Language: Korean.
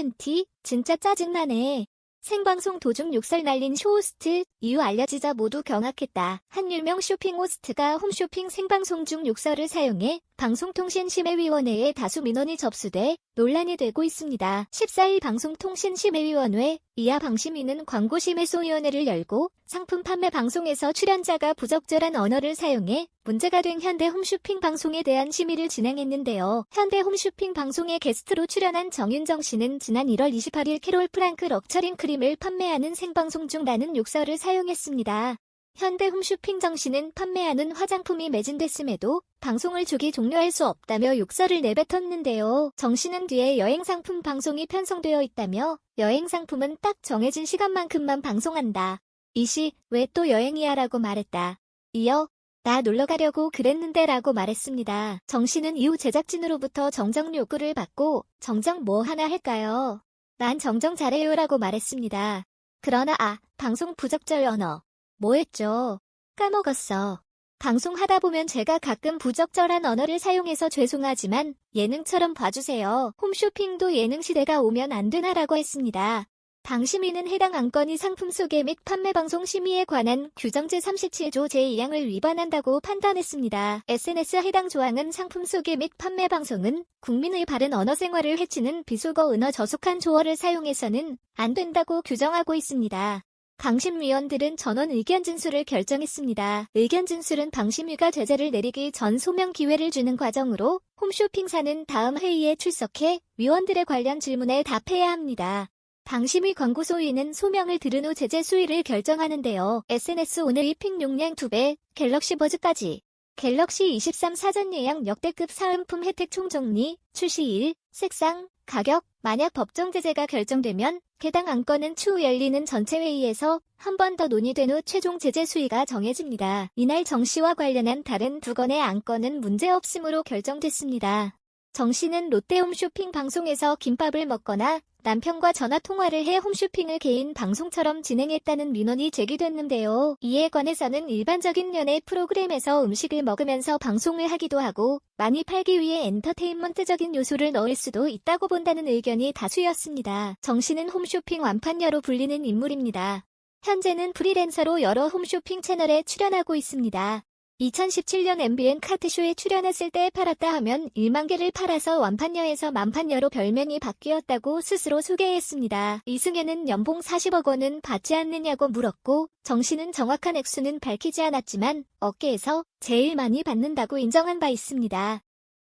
커뮤니티 진짜 짜증나네. 생방송 도중 욕설 날린 쇼호스트 이유 알려지자 모두 경악했다. 한 유명 쇼핑 호스트가 홈쇼핑 생방송 중 욕설을 사용해 방송통신심의위원회에 다수 민원이 접수돼 논란이 되고 있습니다. 14일 방송통신심의위원회 이하 방심위는 광고심의소위원회를 열고 상품 판매 방송에서 출연자가 부적절한 언어를 사용해 문제가 된 현대 홈쇼핑 방송에 대한 심의를 진행했는데요. 현대 홈쇼핑 방송에 게스트로 출연한 정윤정 씨는 지난 1월 28일 캐롤 프랑크 럭처링 크림을 판매하는 생방송 중 라는 욕설을 사용했습니다. 현대 홈쇼핑 정 씨는 판매하는 화장품이 매진됐음에도 방송을 조기 종료할 수 없다며 욕설을 내뱉었는데요. 정 씨는 뒤에 여행 상품 방송이 편성되어 있다며 여행 상품은 딱 정해진 시간만큼만 방송한다. 이시왜또 여행이야 라고 말했다. 이어 나 놀러 가려고 그랬는데 라고 말했습니다. 정 씨는 이후 제작진으로부터 정정 요구를 받고 정정 뭐 하나 할까요? 난 정정 잘해요 라고 말했습니다. 그러나 아, 방송 부적절 언어. 뭐 했죠? 까먹었어. 방송하다 보면 제가 가끔 부적절한 언어를 사용해서 죄송하지만 예능처럼 봐주세요. 홈쇼핑도 예능 시대가 오면 안 되나라고 했습니다. 방심위는 해당 안건이 상품 소개 및 판매 방송 심의에 관한 규정 제 37조 제2항을 위반한다고 판단했습니다. SNS 해당 조항은 상품 소개 및 판매 방송은 국민의 바른 언어 생활을 해치는 비속어 은어 저속한 조어를 사용해서는 안 된다고 규정하고 있습니다. 방심위원들은 전원 의견 진술을 결정했습니다. 의견 진술은 방심위가 제재를 내리기 전 소명 기회를 주는 과정으로 홈쇼핑사는 다음 회의에 출석해 위원들의 관련 질문에 답해야 합니다. 방심위 광고소위는 소명을 들은 후 제재 수위를 결정하는데요. SNS 오늘 이픽 용량 2배, 갤럭시 버즈까지. 갤럭시 23 사전 예약 역대급 사은품 혜택 총정리, 출시일, 색상, 가격, 만약 법정 제재가 결정되면 해당 안건은 추후 열리는 전체 회의에서 한 번 더 논의된 후 최종 제재 수위가 정해집니다. 이날 정 씨와 관련한 다른 두 건의 안건은 문제없음으로 결정됐습니다. 정 씨는 롯데홈 쇼핑 방송에서 김밥을 먹거나 남편과 전화 통화를 해 홈쇼핑을 개인 방송처럼 진행했다는 민원이 제기됐는데요. 이에 관해서는 일반적인 연애 프로그램에서 음식을 먹으면서 방송을 하기도 하고 많이 팔기 위해 엔터테인먼트적인 요소를 넣을 수도 있다고 본다는 의견이 다수였습니다. 정 씨는 홈쇼핑 완판녀로 불리는 인물입니다. 현재는 프리랜서로 여러 홈쇼핑 채널에 출연하고 있습니다. 2017년 MBN 카트쇼에 출연했을 때 팔았다 하면 1만 개를 팔아서 완판녀에서 만판녀로 별명이 바뀌었다고 스스로 소개했습니다. 이승현은 연봉 40억 원은 받지 않느냐고 물었고 정 씨는 정확한 액수는 밝히지 않았지만 업계에서 제일 많이 받는다고 인정한 바 있습니다.